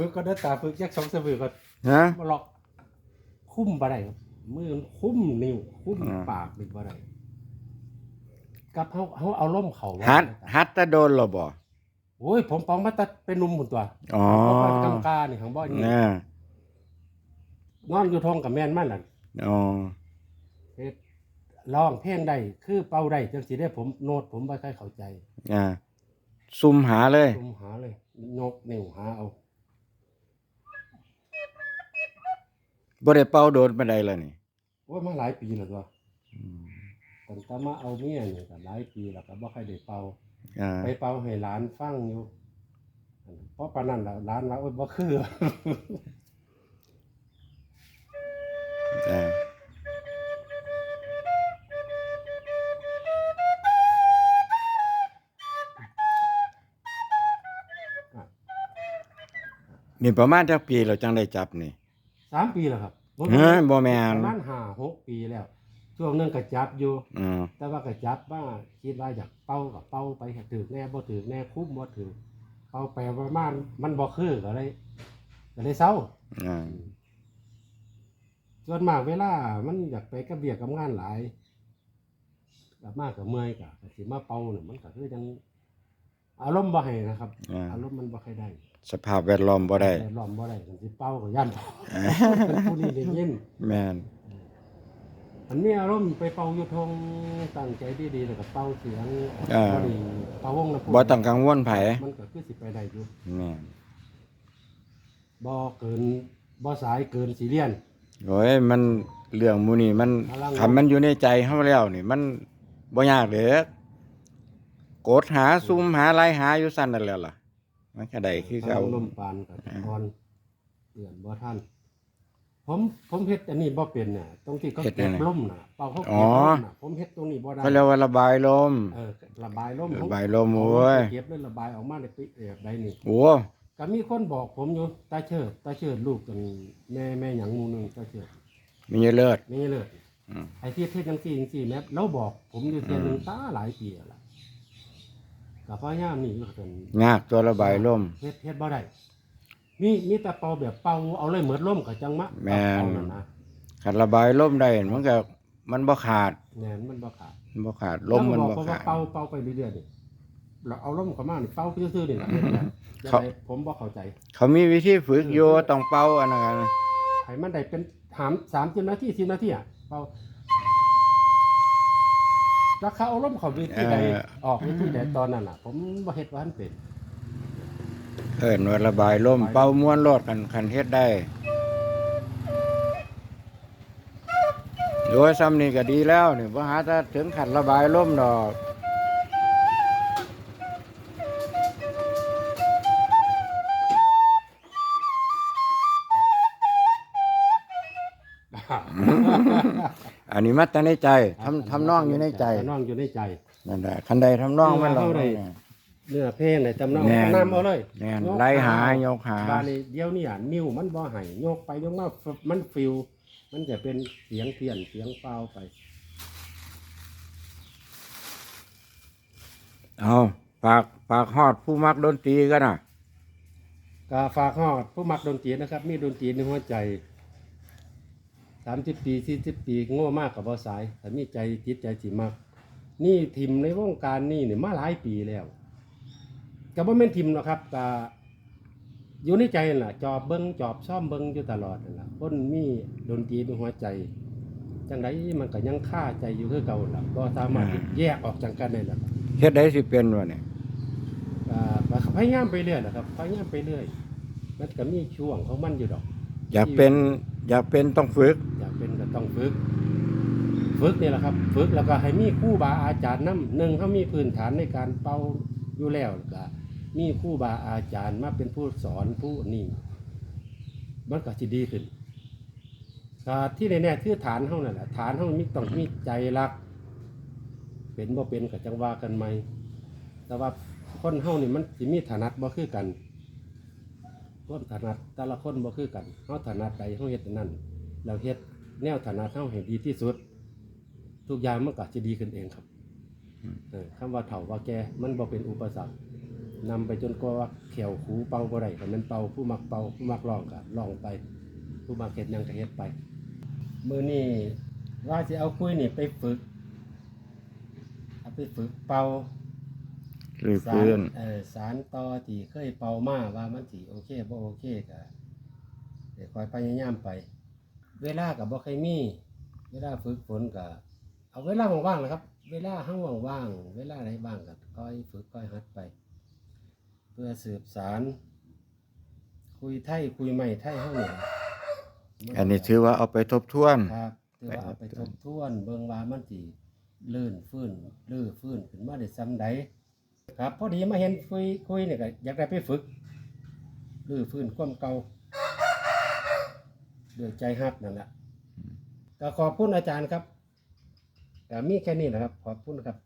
ฝึกก็เดินตาฝึกแยกสองสมือก็ฮะมาล็อกคุ้มบ่ได้ครับมือมันคุ้มนิ้วคุ้มอ่าปากเป็นบ่ได้กับเฮาเฮาเอาล่มเขาไว้ฮัดฮัดแตะโดนเหรอบ่โอ้ยผมปองมาแตัเป็นหนุ่มหมดตัวอ๋อเพราะว่ากำกานี่ของบ่นี่น่ะนอนอยู่ท้องกับแม่นมันน่ะอ๋อเฮ็ดร้องเพลงได้คือเป่าได้จังสิได้ผมโน้ตผมบ่ค่อยเข้าใจอ่าซุ่มหาเลยผมหาเลยยกนิ้วหาเอา บ่ได้เป่าโดนปานใดล่ะนี่โอ้ยมาหลายปีแล้วตัวตั้งแต่มาเอาเมียนี่ก็หลายปีแล้วก็บ่ค่อยได้เป่า อ่าไปเป่าให้หลานฟังอยู่ เพราะปานนั้นล่ะหลานว่าโอ้ยบ่คือ อ่านี่ประมาณจักปีเราจังได้จับนี่ สามปีแล้วครับเฮ้ยบ่แม่ปนระมาณห้าหกปีแล้ว ช่วงหนึงก็จับอยู่ อืมแต่ว่าก็จับว่าคิดว่าอยากเป่ากับเป่าไปให้ถือแน่บ่ถือแน่คุ้มบ่ถือเป่าไปประมาณมันบ่คือก็เลยก็เลยเศร้า อ่าส่วนมากเวลา มันอยากไปกับเบียกกับงานหลายกลับมากกับเมื่อยกะก็สิมาเป่าเนี่ยมันก็คือยัง อารมณ์บ่ให้นะครับ อ่า อารมณ์มันบ่ค่อยได้สภาพแวดล้อมบ่ได้ แต่ล้อมบ่ได้กันสิเป่าก็ย่านเป่าเป็นผู้นี้ได้ยินแม่นอันนี้อารมณ์ไปเป่าอยู่ทงตั้งใจดีๆแล้วก็เป่าเสียงอ่าบ่ดีเป่าวงนะบ่ต้องกังวลไผมันก็คือสิไปได้อยู่แม่นบ่เกินบ่สายเกินสิเรียน โอ้ยมันเรื่องหมูนี่มันพลัง คันมันอยู่ในใจเฮาแล้วนี่ มันบ่ยากเด้อ กดหาซุมหาไล่หาอยู่ซั่นนั่นแหล้วล่ะมันก็ได้คือเก่าลมปานกับพรเตือนบ่ท่าน ผมผมเฮ็ดอันนี้บ่เป็นน่ะตรงที่เขาเฮ็ดเก็บยังไงลมน่ะเป่าเขาอ๋เก็อบลมน่ะผมเฮ็ดตรงนี้บ่ได้เขาเรียกว่าระบายลมเออระบายลมระบายลมโอ้ยเก็บแล้วระบายออกมาในปิแบบใดนี่โอ้ก็มีคนบอกผมอยู่ตาเชิดตาเชิดลูกกันแม่แม่หยังหมู่หนึงตาเชิดมีเลิศนี่เลยอืมไอ้ที่เฮ็ดจังซี่จังซี่แม่เราบอกผมอยู่เทื่อหนึงตาหลายปีแล้วล่ะ ก็พยายามนี่อยู่กันยากตัวระบายลม เฮ็ดเฮ็ดบ่ได้มีมีแต่เป่าแบบเป่าเอาเลยเหมือนล่มก็จังมะแม่น เป่านั่นนะคันระบายลมได้มันก็มันบ่ขาดแม่นมันบ่ขาดมันบ่ขาดลมมันแล้วบ่ก็บอกขาด ว่าเป่าเป่าไปเรื่อยๆนี่เราเอาลมเข้ามานี่เป่าซื่อๆนี่แหละเฮ็ดได้ยังเขา ไงผมบ่เข้าใจ เขามีวิธีฝึกอยู่ต้องเป่าอันนั้นกัน ให้มันได้เป็นถาม30นาที10นาทีอะเป่า ราคาเอาลมเข้าวิธีใดออกวิธีใดตอนนั้นน่ะ ผมบ่เฮ็ดว่ามันเป็น เอิ้นว่าระบายลมเป่าม้วนรอดกันคันเฮ็ดได้โดยซ้ำนี่ก็ดีแล้วนี่บ่หาถ้าถึงขันระบายลมดอก อันนี้มาแต่ในใจทำทำนองอยู่ในใจทำนองอยู่ในใจนั่นแหละคันใดทำนองมันเอาเราได้เนื้อเพลงในตำนองแม่นนำเอาเลยแม่นยกไล่หายกหาบานี้เดี๋ยวนี้อะนิ้วมันบ่ให้ยกไปยกมาฟมันฟิว มันจะเป็นเสียงเพี้ยนเสียงเปล่าไป เอาฝากฝากฮอดผู้มักดนตรีกันน่ะก็ฝากฮอดผู้มักดนตรีนะครับ มีดนตรีในหัวใจ สามสิบปีสี่สิบปีโง่มากกับบ่สาย แต่มีใจจิตใจสิมักนี่ทิมในวงการนี่เนี่ยมาหลายปีแล้วก็บ่แม่นทิมหรอกครับก็อยู่ในใจนั่นล่ะ จอบเบิ้งจอบซ่อมเบิ้งอยู่ตลอดนั่นล่ะคนมีดนตรีในหัวใจจังไดมันก็ยังค่าใจอยู่คือเก่าล่ะก็สามารถอ่าแยกออกจากกันได้ล่ะครับเฮ็ดได้สิเป็นวะเนี่ยอ่าก็พยายามไปเรื่อยนะครับพยายามไปเรื่อยมันก็มีช่วงของมันอยู่ดอก อยากเป็น อยากเป็นต้องฝึก อยากเป็นก็ต้องฝึก ฝึกนี่แหละครับ ฝึกแล้วก็ให้มีครู่บาอาจารย์นํหนึ่งเขามีพื้นฐานในการเป่าอยู่แล้วก็มีครู่บาอาจารย์มาเป็นผู้สอนผู้นี่มันก็สิดีขึ้นก็ที่แน่ๆคือฐานเฮานั่นแหละฐานเฮามีต้องมีใจรัก เป็นบ่เป็นก็จังว่ากันไหมแต่ว่าคนเฮานี่มันสิมีฐานัดบ่คือกัน ความถนัดแต่ละคนบ่คือกันเฮาถนัดใดเฮาเฮ็ดอันนั้นเราเฮ็ดแนวถนัดเฮาให้ดีที่สุด ทุกอย่างมันก็จะดีขึ้นเองครับอืมเออคำว่าเฒ่าว่าแก่มันบ่เป็นอุปสรรคนำไปจนกว่าเขียวขูเป่าบ่ได้ก็มันเป่าผู้มักเป่าผู้มักร้องก็ร้องไป ผู้มักเฮ็ดหยังก็เฮ็ดไปมื้อนี้ว่าสิเอาคุยนี่ไปฝึกเอาไปฝึกเป่าห รือสารพื้น เออสารต่อที่เคยเป่ามาว่ามันสิโอเคบ่โอเคก็เดี๋ยวคอยพยายามไป เวลาก็บ่เคยมี เวลาฝึกฝนก็เอาเวลาว่างๆนะครับ เวลาห้างว่างๆเวลาไหนบ้างก็ค่อยฝึกค่อยหัดไป เพื่อสืบสารคุยไทยคุยใหม่ไทยเฮานี่ล่ะอันนี้ถือว่าเอาไปทบทวน ครับถือว่าเอาไปทบทวนเบิ่งว่ามันสิลื่นฟื้นลื่อฟื้นขึ้นมาได้ซ้ำใด ครับพอดีมาเห็นคุยคุยเนี่ยก็อยากได้ไปฝึกลื่อฟื้นความเก่าด้วยใจฮักนั่นแหละก็ขอบคุณอาจารย์ครับแต่มีแค่นี้นะครับ ขอบคุณครับ